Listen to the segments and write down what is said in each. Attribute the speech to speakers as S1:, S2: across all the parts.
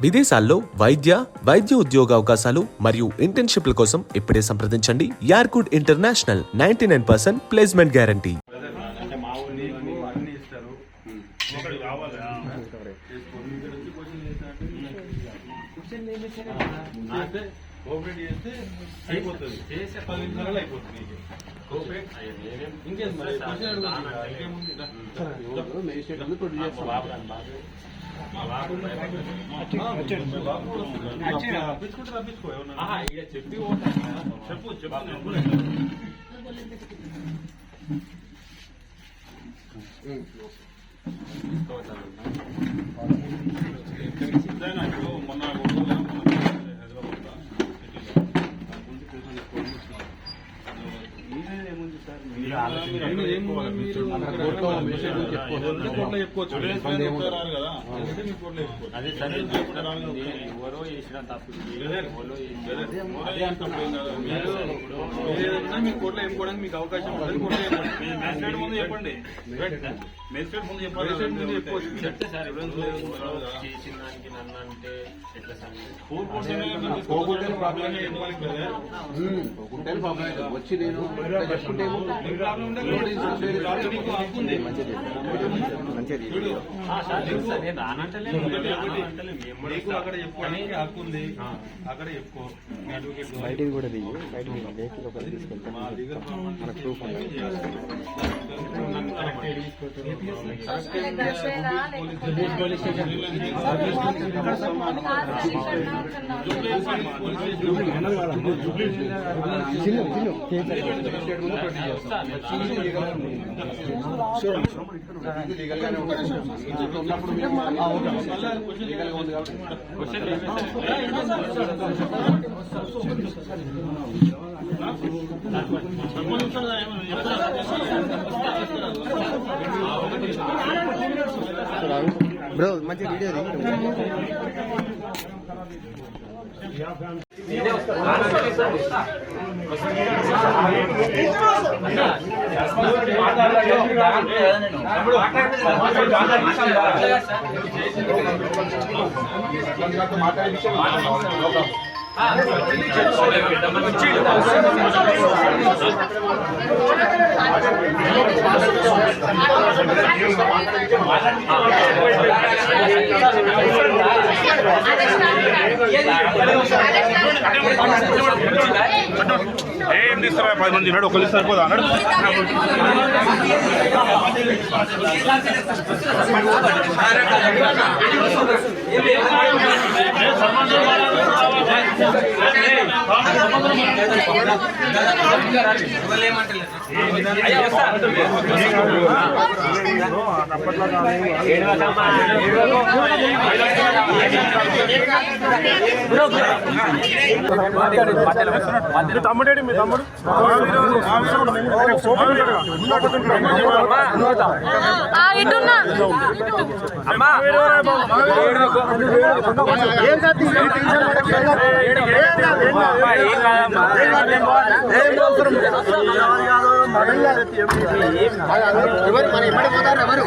S1: విదేశాల్లో వైద్య వైద్య ఉద్యోగ అవకాశాలు మరియు ఇంటర్న్షిప్ల కోసం ఇప్పుడే సంప్రదించండి యార్కుడ్ international ninety nine percent placement guarantee.
S2: ఇంకేం మరి చెప్పు చెప్పు మొన్న
S3: ఎవరో చేసిన తప్పు
S2: అదే మీ కోర్టులో చెప్పుకోవడానికి మీకు అవకాశం ఉంటుంది కోర్టులో చెప్పండి మెజిస్ట్రేట్ ముందు చెప్పండి మెజిస్ట్రేట్ ముందు చెప్పాలి మెజిస్ట్రేట్ ముందు చెప్పుకోవచ్చు
S3: చెప్తే సార్ ఎవరో చేసిన దానికి నన్ను అంటే ఎట్లా సార్
S2: ప్రాబ్లం
S4: వచ్చి నేను చెప్పుకుంటే బయటికి కూడా దిగి బయట వెహికల్ ఒకటి తీసుకెళ్తాం
S2: మా లీగల్ ప్రాబ్లం
S4: మనకు ప్రూఫ్ ఉంది చిన్న చిన్న బ్రో మంచి వీడియో ఉంది కాబట్టి
S3: క్వశ్చన్ లేదు సార్.
S4: బ్రో మంచి వీడియో
S2: ఏం తీస్తారా పది మంది ఉన్నాడు ఒకళ్ళు సరిపోదా అన్నాడు సంబంధం తమ్ముడేడి మీ తమ్ముడు
S5: ఏం కాదు ఏం ఇటున్నా
S4: ఎవరు మరి ఇమ్మడి పోతారు ఎవరు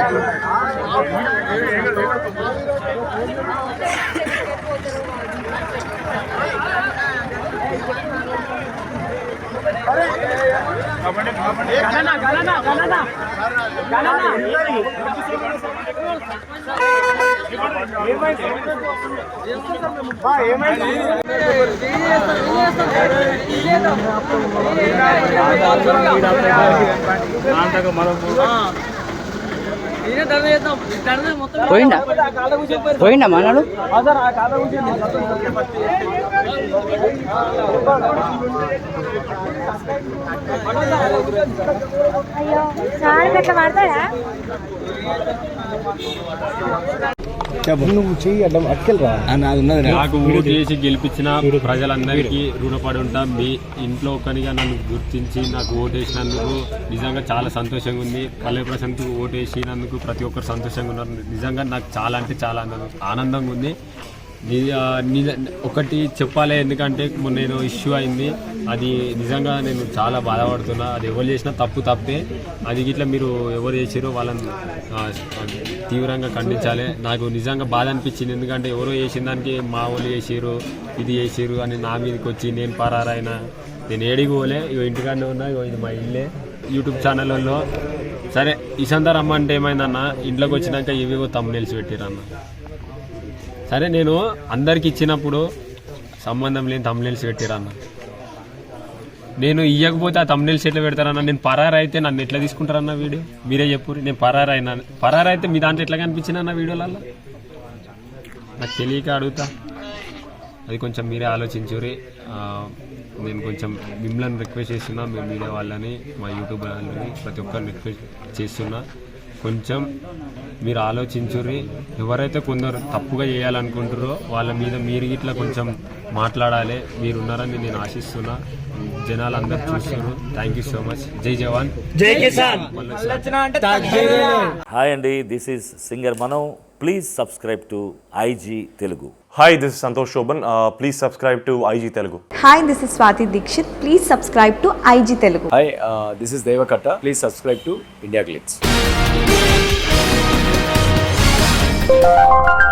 S6: పోయిండా? పోయిండా మనడు?
S5: అయ్యో సార్ అట్లా మాడతాడా
S4: నువ్వు చెయ్యి అడ్డం
S3: నాకు ఓటు చేసి గెలిపించిన ప్రజలందరికీ రుణపడి ఉంటాం. మీ ఇంట్లో ఒకనిగా నన్ను గుర్తించి నాకు ఓటు వేసినందుకు నిజంగా చాలా సంతోషంగా ఉంది. పల్లె ప్రశాంత్కి ఓటు వేసినందుకు ప్రతి ఒక్కరు సంతోషంగా ఉన్నారు. నిజంగా నాకు చాలా అంటే చాలా ఆనందం- ఆనందంగా ఉంది. ఒకటి చెప్పాలి ఎందుకంటే నేను ఇష్యూ అయింది. అది నిజంగా నేను చాలా బాధపడుతున్నా. అది ఎవరు చేసినా తప్పు తప్పే. అది ఇట్లా మీరు ఎవరు చేసారో వాళ్ళని తీవ్రంగా ఖండించాలి. నాకు నిజంగా బాధ అనిపించింది. ఎందుకంటే ఎవరో చేసిన దానికి మా వాళ్ళు చేసారు ఇది చేసారు అని నా మీదకి వచ్చి నేను పరారైనా. నేను ఏడికి పోలే. ఇగో ఇంటికాడనే ఉన్నా. ఇగో ఇది మా ఇల్లే. యూట్యూబ్ ఛానల్లో సరే ఇసంతా రమ్మంటే ఏమైందన్న? ఇంట్లోకి వచ్చినాక ఇవేవో తమ్మునేల్సి పెట్టిరన్న సరే నేను అందరికి ఇచ్చినప్పుడు సంబంధం లేని తమ్నేల్స్ పెట్టిరన్న నేను ఇవ్వకపోతే ఆ తమ్నేల్స్ ఎట్లా పెడతారన్న? నేను పరారు అయితే నన్ను ఎట్లా తీసుకుంటారన్న వీడియో? మీరే చెప్పు నేను పరారు అయినా పరారు అయితే మీ దాంట్లో ఎట్లా కనిపించిన అన్న వీడియోలలో నాకు తెలియక అడుగుతా. అది కొంచెం మీరే ఆలోచించురి నేను కొంచెం మిమ్మల్ని రిక్వెస్ట్ చేస్తున్నా. మీ మీడియా వాళ్ళని మా యూట్యూబ్ వాళ్ళని ప్రతి ఒక్కరిని రిక్వెస్ట్ చేస్తున్నా. కొంచెం మీరు ఆలోచించుర్రి. ఎవరైతే కొందరు తప్పుగా చేయాలనుకుంటారో వాళ్ళ మీద మీరు ఇట్లా కొంచెం మాట్లాడాలి. మీరు ఉన్నారని నేను ఆశిస్తున్నా. జనాలు అందరు చూస్తున్నారు. Thank you so much Jai Jawan.
S7: Hi అండి దిస్ ఈస్ సింగర్ మనం please subscribe to IG Telugu
S8: hi this is Santosh Sobhan please subscribe to IG Telugu
S9: hi this is Swathi Dixit please subscribe to IG Telugu
S10: hi this is Deva Katta please subscribe to India Glitz Thank you.